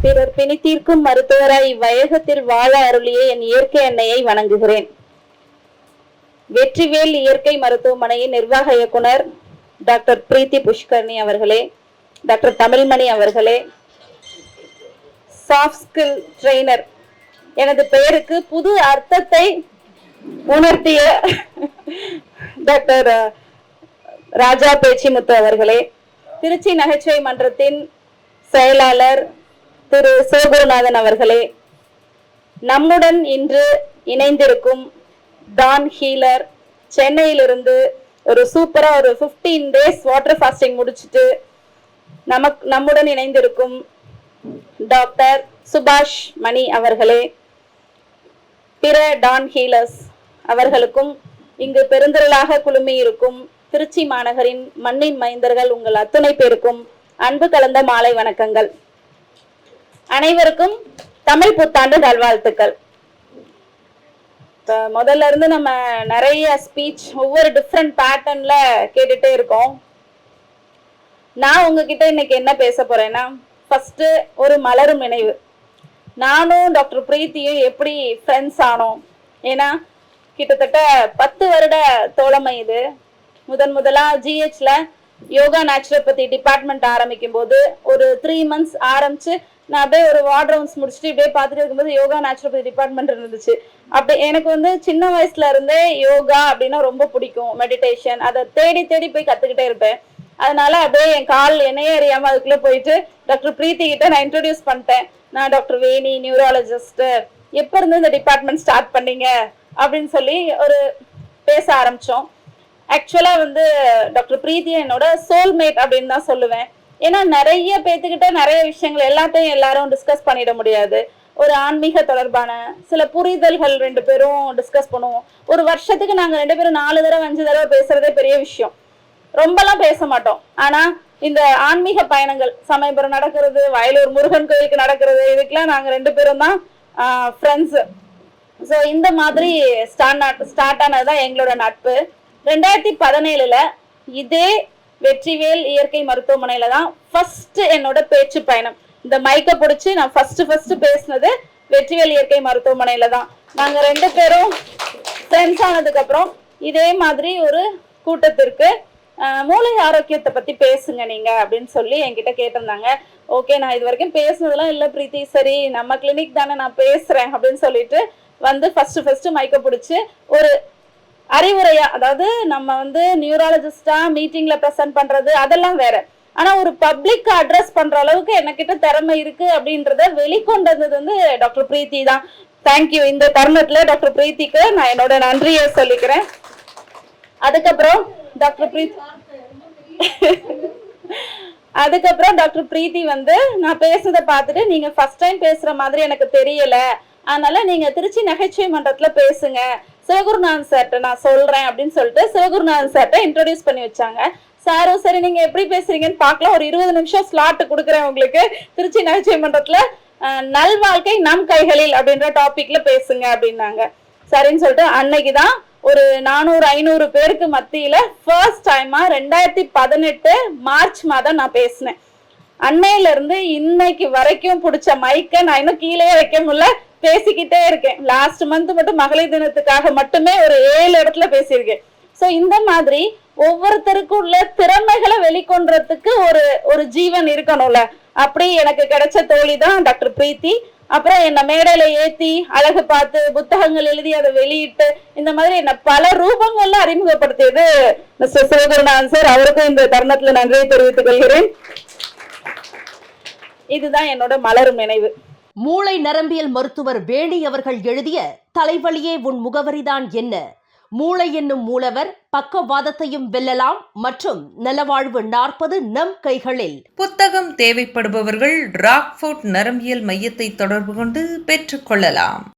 பிறர் பிணி தீர்க்கும் மருத்துவராய் இவ்வையகத்தில் வாழ அருளிய என் இயற்கை எண்ணெயை வணங்குகிறேன். வெற்றிவேல் இயற்கை மருத்துவமனையின் நிர்வாக இயக்குனர் டாக்டர் பிரீத்தி புஷ்கர்ணி அவர்களே டாக்டர் தமிழ்மணி அவர்களே சாஃப்ட் ஸ்கில் ட்ரெய்னர் எனது பெயருக்கு புது அர்த்தத்தை உணர்த்திய டாக்டர் ராஜா பேச்சிமுத்து அவர்களே திருச்சி நகைச்சுவை மன்றத்தின் செயலாளர் திரு சோகுருநாதன் அவர்களே நம்முடன் இன்று இணைந்திருக்கும் டான் ஹீலர் சென்னையிலிருந்து ஒரு சூப்பரா ஒரு 15 டேஸ் வாட்டர் ஃபாஸ்டிங் முடிச்சிட்டு நமக் நம்முடன் இணைந்திருக்கும் டாக்டர் சுபாஷ் மணி அவர்களே பிற டான் ஹீலர்ஸ் அவர்களுக்கும் இங்கு பெருந்திரளாக குழுமி இருக்கும் திருச்சி மாநகரின் மண்ணின் மைந்தர்கள் உங்கள் அத்துணை பேருக்கும் அன்பு கலந்த மாலை வணக்கங்கள். அனைவருக்கும் தமிழ் புத்தாண்டு நல்வாழ்த்துக்கள். முதல்ல இருந்து நம்ம நிறைய ஸ்பீச் ஒவ்வொரு டிஃப்ரெண்ட் பேட்டர்ன்ல கேட்டுட்டே இருக்கோம். நான் உங்ககிட்ட இன்னைக்கு என்ன பேச போறேன்னா ஃபர்ஸ்ட் ஒரு மலரும் நினைவு. நானும் டாக்டர் பிரீத்தியும் எப்படி ஃப்ரெண்ட்ஸ் ஆனோம்? ஏன்னா கிட்டத்தட்ட பத்து வருட தோழமை இது. முதன் முதலா ஜிஹெச்ல யோகா நேச்சுரோபதி டிபார்ட்மெண்ட் ஆரம்பிக்கும் போது ஒரு த்ரீ மந்த்ஸ் ஆரம்பிச்சு நான் அப்படியே ஒரு வார்ட் ரவுண்ட்ஸ் முடிச்சுட்டு இப்படியே பார்த்துட்டு இருக்கும்போது யோகா நேச்சுரோபதி டிபார்ட்மெண்ட் இருந்துச்சு. அப்படி எனக்கு வந்து சின்ன வயசுல இருந்தே யோகா அப்படின்னா ரொம்ப பிடிக்கும். மெடிடேஷன் அதை தேடி தேடி போய் கத்துக்கிட்டே இருப்பேன். அதனால அப்படியே என் கால் என்னையே அறியாம அதுக்குள்ள போயிட்டு டாக்டர் பிரீத்தி கிட்ட நான் இன்ட்ரடியூஸ் பண்ணிட்டேன். நான் டாக்டர் வேணி நியூராலஜிஸ்ட் எப்ப இருந்து இந்த டிபார்ட்மெண்ட் ஸ்டார்ட் பண்ணீங்க? அப்படின்னு சொல்லி ஒரு பேச ஆரம்பிச்சோம். ஆக்சுவலா வந்து டாக்டர் பிரீத்தி என்னோட சோல்மேட் அப்படின்னு தான் சொல்லுவேன். ஏன்னா நிறைய பேத்துக்கிட்ட நிறைய விஷயங்கள் எல்லாத்தையும் எல்லாரும் டிஸ்கஸ் பண்ணிட முடியாது. ஒரு ஆன்மீக தொடர்பான சில புரிதல்கள் ரெண்டு பேரும் டிஸ்கஸ் பண்ணுவோம். ஒரு வருஷத்துக்கு நாங்க ரெண்டு பேரும் நாலு தடவை அஞ்சு தடவை பேசுறதே பெரிய விஷயம். ரொம்பலாம் பேச மாட்டோம். ஆனா இந்த ஆன்மீக பயணங்கள் சமயபுரம் நடக்கிறது வயலூர் முருகன் கோயிலுக்கு நடக்கிறது இதுக்கெல்லாம் நாங்க ரெண்டு பேரும் தான் ஃப்ரெண்ட்ஸ் ஸோ இந்த மாதிரி ஸ்டார்ட் ஸ்டார்ட் ஆனதுதான் எங்களோட நட்பு. ரெண்டாயிரத்தி பதினேழுல இதே வெற்றிவேல் இயற்கை மருத்துவமனையில தான் ஃபர்ஸ்ட் என்னோட பேச்சு பயணம். இந்த மைக்கை பிடிச்சி நான் ஃபர்ஸ்ட் ஃபர்ஸ்ட் பேசினது வெற்றிவேல் இயற்கை மருத்துவமனையில தான். நாங்க ரெண்டு பேரும் ஃப்ரெண்ட்ஸ் ஆனதுக்கு அப்புறம் இதே மாதிரி ஒரு கூட்டத்திற்கு மூளை ஆரோக்கியத்தை பத்தி பேசுங்க நீங்க அப்படின்னு சொல்லி என்கிட்ட கேட்டிருந்தாங்க. ஓகே நான் இது வரைக்கும் பேசுனதெல்லாம் இல்லை பிரீத்தி. சரி நம்ம கிளினிக் தானே நான் பேசுறேன் அப்படின்னு சொல்லிட்டு வந்து ஃபர்ஸ்ட் ஃபர்ஸ்ட் மைக்க பிடிச்சி ஒரு அறிவுரையா அதாவது நம்ம வந்து நியூராலஜிஸ்டா மீட்டிங்ல ப்ரெசென்ட் பண்றது அதெல்லாம் வேற. ஆனா ஒரு பப்ளிக் அட்ரஸ் பண்ற அளவுக்கு என்கிட்ட திறமை இருக்கு அப்படின்றத வெளிக்கொண்டது வந்து டாக்டர் பிரீத்தி தான். தேங்க்யூ இந்த தருணத்துல டாக்டர் பிரீத்திக்கு நான் என்னோட நன்றியை சொல்லிக்கிறேன். அதுக்கப்புறம் டாக்டர் பிரீத் அதுக்கப்புறம் டாக்டர் பிரீத்தி வந்து நான் பேசுறத பார்த்துட்டு நீங்க ஃபர்ஸ்ட் டைம் பேசுற மாதிரி எனக்கு தெரியல. அதனால நீங்க திருச்சி நகைச்சுவை மன்றத்துல பேசுங்க. சிவகுருநாதன் சார்கிட்ட நான் சொல்றேன் அப்படின்னு சொல்லிட்டு சிவகுருநாதன் சார்கிட்ட இன்ட்ரோடியூஸ் பண்ணி வச்சாங்க. சாரும் சரி நீங்க எப்படி பேசுறீங்கன்னு பார்க்கலாம். ஒரு இருபது நிமிஷம் ஸ்லாட் கொடுக்குறேன் உங்களுக்கு. திருச்சி நகைச்சுவை மன்றத்துல நல் நல்வாழ்க்கை நம் கைகளில் அப்படின்ற டாபிக்ல பேசுங்க அப்படின்னாங்க. சரின்னு சொல்லிட்டு அன்னைக்கு தான் ஒரு நானூறு ஐநூறு பேருக்கு மத்தியில ஃபர்ஸ்ட் டைமா ரெண்டாயிரத்தி பதினெட்டு மார்ச் மாதம் நான் பேசினேன். அன்னையில இருந்து இன்னைக்கு வரைக்கும் பிடிச்ச மைக்க நான் இன்னும் கீழே வைக்க முடியல. பேசிக்கிட்டே இருக்கேன். லாஸ்ட் மந்த் மட்டும் மகளிர் தினத்துக்காக மட்டுமே ஒரு ஏழு இடத்துல பேசியிருக்கேன். சோ இந்த மாதிரி ஒவ்வொருத்தருக்கும் உள்ள திறமைகளை வெளிக்கொண்டுறதுக்கு ஒரு ஒரு ஜீவன் இருக்கணும்ல. அப்படி எனக்கு கிடைச்ச தோழி தான் டாக்டர் பிரீத்தி. அப்புறம் என்னை மேடையில ஏத்தி அழகு பார்த்து புத்தகங்கள் எழுதி அதை வெளியிட்டு இந்த மாதிரி என்ன பல ரூபங்கள்ல அறிமுகப்படுத்தியது மிஸ்டர் சிவகுருநாதன் சார் அவருக்கும் இந்த தருணத்துல நன்றியை தெரிவித்துக் கொள்கிறேன். இதுதான் என்னோட மலரும் நினைவு. மூளை நரம்பியல் மருத்துவர் வேணி அவர்கள் எழுதிய தலைவலியே உன் முகவரிதான் என்ன? மூளை என்னும் மூலவர் பக்கவாதத்தையும் வெல்லலாம் மற்றும் நலவாழ்வு நாற்பது நம் கைகளில். புத்தகம் தேவைப்படுபவர்கள் ராக்ஃபோர்ட் நரம்பியல் மையத்தை தொடர்பு கொண்டு பெற்றுக்கொள்ளலாம்